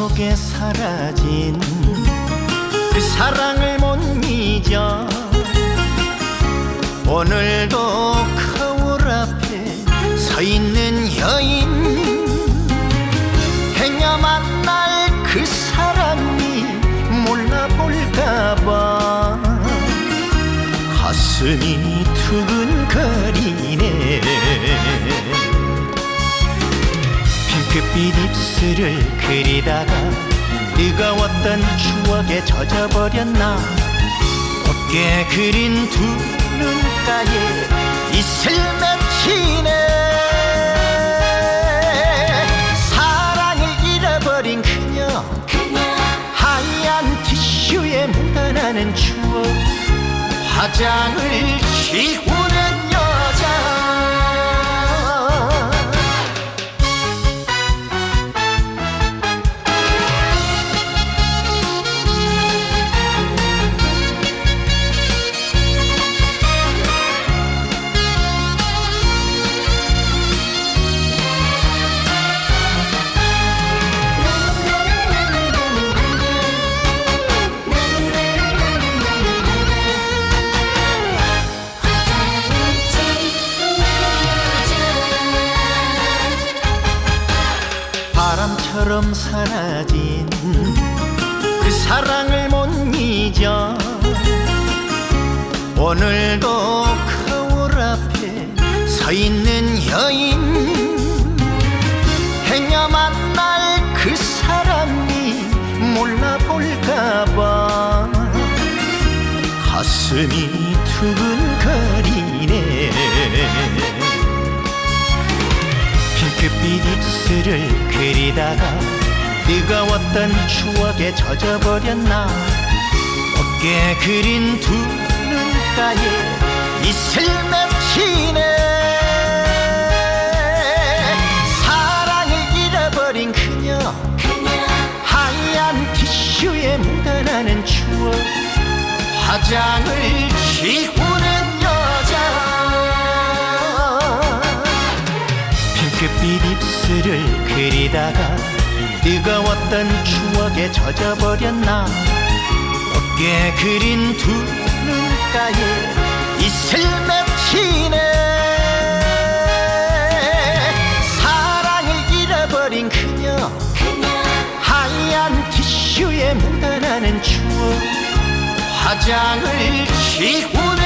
속에 사라진 그 사랑을 못 잊어. 오늘도 거울 앞에 서 있는 여인 행여 만날 그 사람이 몰라볼까봐. 가슴이 두근거리네 핑크빛 입술을 그리다가 뜨거웠던 추억에 젖어버렸나? 곱게 그린 두 눈가에 이슬 맺히네. 사랑을 잃어버린 그녀. 하얀 티슈에 묻어나는 추억. 화장을 지우는 바람처럼 사라진 그 사랑을 못 잊어. 오늘도 거울 앞에 서 있는 여인 행여 만날 그 사람이 몰라볼까봐. 가슴이 두근거리 핑크빛 입술을 그리다가 뜨거웠던 추억에 젖어버렸나? 곱게 그린 두 눈가에 이슬 맺히네. 사랑을 잃어버린 그녀. 하얀 티슈에 묻어나는 추억. 화장을 지우 입술을 그리다가 뜨거웠던 추억에 젖어버렸나? 곱게 그린 두 눈가에 이슬 맺히네. 사랑을 잃어버린 그녀. 하얀 티슈에 묻어나는 추억. 화장을 지우는